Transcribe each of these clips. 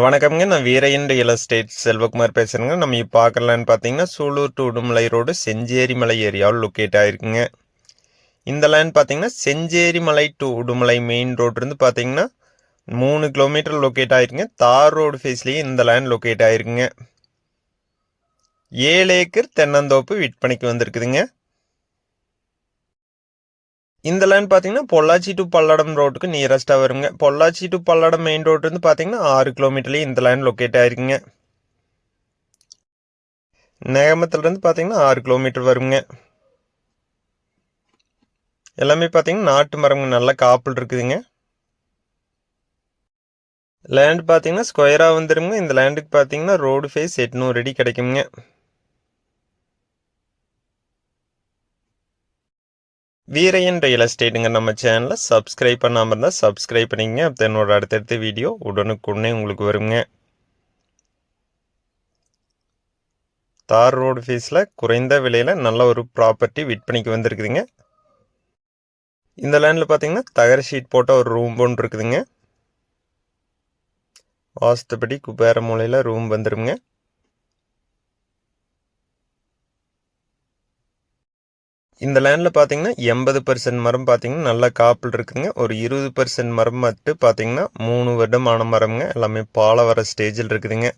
வணக்கம்ங்க. நான் Veeraiyan real estate Selvakumar பேசுகிறேங்க நம்ம இப்போ பார்க்கலான்னு பார்த்தீங்கன்னா சூலூர் டு உடுமலை ரோடு செஞ்சேரி மலை ஏரியாவில் லொக்கேட் ஆகிருக்குங்க இந்த லேண்ட் பார்த்தீங்கன்னா செஞ்சேரி மலை டு உடுமலை மெயின் ரோட்லேருந்து பார்த்தீங்கன்னா மூணு கிலோமீட்டர் லொக்கேட் ஆகிருக்குங்க தார் ரோடு ஃபேஸ்லேயே இந்த லேண்ட் லொக்கேட் ஆகிருக்குங்க ஏழு ஏக்கர் தென்னந்தோப்பு விற்பனைக்கு வந்திருக்குதுங்க. இந்த லேண்ட் பார்த்தீங்கன்னா பொள்ளாச்சி டு பல்லடம் ரோட்டுக்கு நியரஸ்ட்டாக வருங்க. Pollachi to Palladam main road வந்து பார்த்தீங்கன்னா ஆறு கிலோமீட்டர்லேயே இந்த லேண்ட் லொக்கேட் ஆயிருக்குங்க. நேகமத்துலேருந்து பார்த்தீங்கன்னா ஆறு கிலோமீட்டர் வருங்க. எல்லாமே பார்த்தீங்கன்னா நாட்டு மரங்க நல்ல காப்பிள் இருக்குதுங்க. லேண்ட் பார்த்தீங்கன்னா ஸ்கொயராக வந்துருங்க. இந்த லேண்டுக்கு பார்த்தீங்கன்னா ரோடு ஃபேஸ் எட்நூறு அடி கிடைக்குங்க. வீரையன் ரியல் எஸ்டேட்டுங்க நம்ம சேனலை சப்ஸ்கிரைப் பண்ணாமல் இருந்தால் சப்ஸ்கிரைப் பண்ணிங்க. அப்போ என்னோட அடுத்தடுத்த வீடியோ உடனுக்குடனே உங்களுக்கு வருங்க. தார் ரோடு ஃபீஸில் குறைந்த விலையில் நல்ல ஒரு ப்ராப்பர்ட்டி விற்பனைக்கு வந்திருக்குதுங்க. இந்த லேண்டில் பார்த்தீங்கன்னா தகர ஷீட் போட்ட ஒரு ரூம் ஒன்று இருக்குதுங்க. வாஸ்துப்படி குபேர மூலையில் ரூம் வந்துருங்க. இந்த லேண்டில் பார்த்தீங்கன்னா எண்பது பர்சன்ட் மரம் பார்த்தீங்கன்னா நல்ல காப்பில் இருக்குதுங்க ஒரு இருபது பர்சன்ட் மரம் மட்டும் பார்த்தீங்கன்னா மூணு வருடமான மரம்ங்க. எல்லாமே பாலை வர ஸ்டேஜில் இருக்குதுங்க.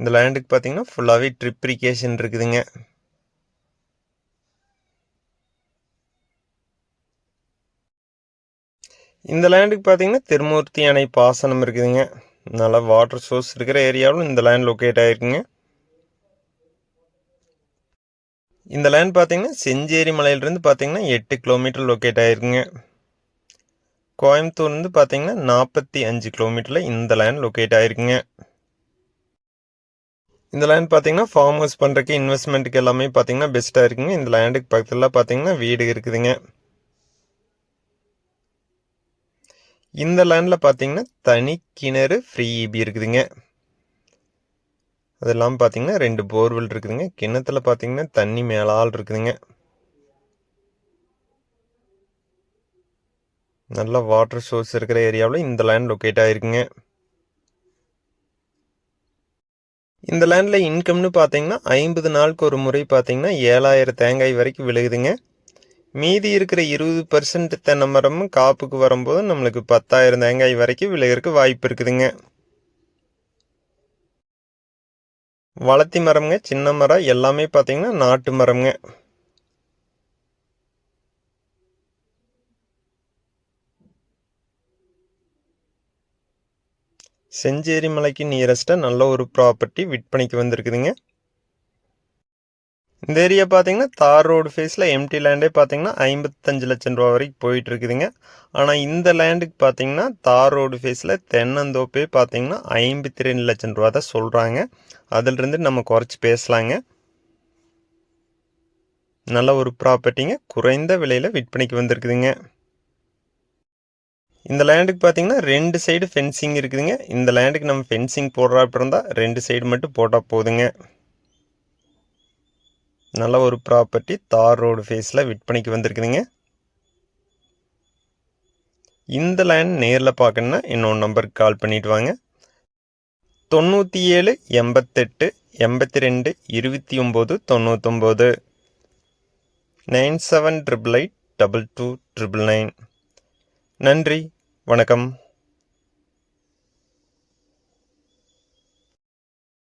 இந்த லேண்டுக்கு பார்த்தீங்கன்னா ஃபுல்லாகவே ட்ரிப்ரிகேஷன் இருக்குதுங்க. இந்த லேண்டுக்கு பார்த்தீங்கன்னா திருமூர்த்தி அணை பாசனம் இருக்குதுங்க. நல்லா வாட்டர் சோர்ஸ் இருக்கிற ஏரியாவிலும் இந்த லேண்ட் லொக்கேட் ஆகிருக்குங்க இந்த லேண்ட் பார்த்தீங்கன்னா செஞ்சேரி மலையிலேருந்து பார்த்தீங்கன்னா எட்டு கிலோமீட்டர் லொக்கேட் ஆகிருக்குங்க கோயம்புத்தூர்லேருந்து பார்த்தீங்கன்னா நாற்பத்தி அஞ்சு கிலோமீட்டரில் இந்த லேண்ட் லொக்கேட் ஆகிருக்குங்க இந்த லேண்ட் பார்த்தீங்கன்னா ஃபார்ம் ஹவுஸ் பண்ணுறக்கு இன்வெஸ்ட்மெண்ட்டுக்கு எல்லாமே பார்த்தீங்கன்னா பெஸ்ட்டாக இருக்குங்க. இந்த லேண்டுக்கு பக்கத்தில் பார்த்தீங்கன்னா வீடு இருக்குதுங்க. இந்த லேண்டில் பார்த்தீங்கன்னா தனி கிணறு ஃப்ரீ இபி இருக்குதுங்க. அது இல்லாமல் பார்த்தீங்கன்னா ரெண்டு போர்வெல் இருக்குதுங்க. கிணத்துல பார்த்தீங்கன்னா தண்ணி மேலால் இருக்குதுங்க. நல்ல வாட்டர் சோர்ஸ் இருக்கிற ஏரியாவில் இந்த லேண்ட் லொக்கேட் ஆகிருக்குங்க இந்த லேண்டில் இன்கம்னு பார்த்தீங்கன்னா ஐம்பது நாளுக்கு ஒரு முறை பார்த்தீங்கன்னா ஏழாயிரம் தேங்காய் வரைக்கும் விழுகுதுங்க. மீதி இருக்கிற இருபது பர்சன்ட் தென்னை மரமும் காப்புக்கு வரும்போது நம்மளுக்கு பத்தாயிரம் தேங்காய் வரைக்கும் விழுகிறதுக்கு வாய்ப்பு இருக்குதுங்க. வளர்த்தி மரம்ங்க சின்ன மரம் எல்லாமே பார்த்தீங்கன்னா நாட்டு மரம்ங்க. செஞ்சேரி மலைக்கு நியரஸ்ட்டாக நல்ல ஒரு ப்ராப்பர்ட்டி விற்பனைக்கு வந்திருக்குதுங்க. இந்த ஏரியா பார்த்தீங்கன்னா தார் ரோடு ஃபேஸில் எம்டி லேண்டே பார்த்தீங்கன்னா ஐம்பத்தஞ்சு லட்சம் ரூபா வரைக்கும் போயிட்டு இருக்குதுங்க. ஆனால் இந்த லேண்டுக்கு பார்த்தீங்கன்னா தார் ரோடு ஃபேஸில் தென்னந்தோப்பே பார்த்தீங்கன்னா ஐம்பத்தி ரெண்டு லட்சம் ரூபா தான் சொல்கிறாங்க அதிலிருந்து நம்ம குறைச்சி பேசலாங்க. நல்ல ஒரு ப்ராப்பர்ட்டிங்க குறைந்த விலையில் விற்பனைக்கு வந்திருக்குதுங்க. இந்த லேண்டுக்கு பார்த்தீங்கன்னா ரெண்டு சைடு ஃபென்சிங் இருக்குதுங்க. இந்த லேண்டுக்கு நம்ம ஃபென்சிங் போடுறா இருந்தால் ரெண்டு சைடு மட்டும் போட்டால் போதுங்க. நல்ல ஒரு ப்ராப்பர்ட்டி தார் ரோடு ஃபேஸில் விற்பனைக்கு வந்திருக்குதுங்க. இந்த லேண்ட் நேரில் பார்க்கணுன்னா இன்னொன்று நம்பருக்கு கால் பண்ணிவிட்டு வாங்க. தொண்ணூற்றி ஏழு எண்பத்தெட்டு எண்பத்தி ரெண்டு இருபத்தி ஒம்பது தொண்ணூத்தொம்பது. Nine seven triple eight double two triple nine நன்றி வணக்கம்.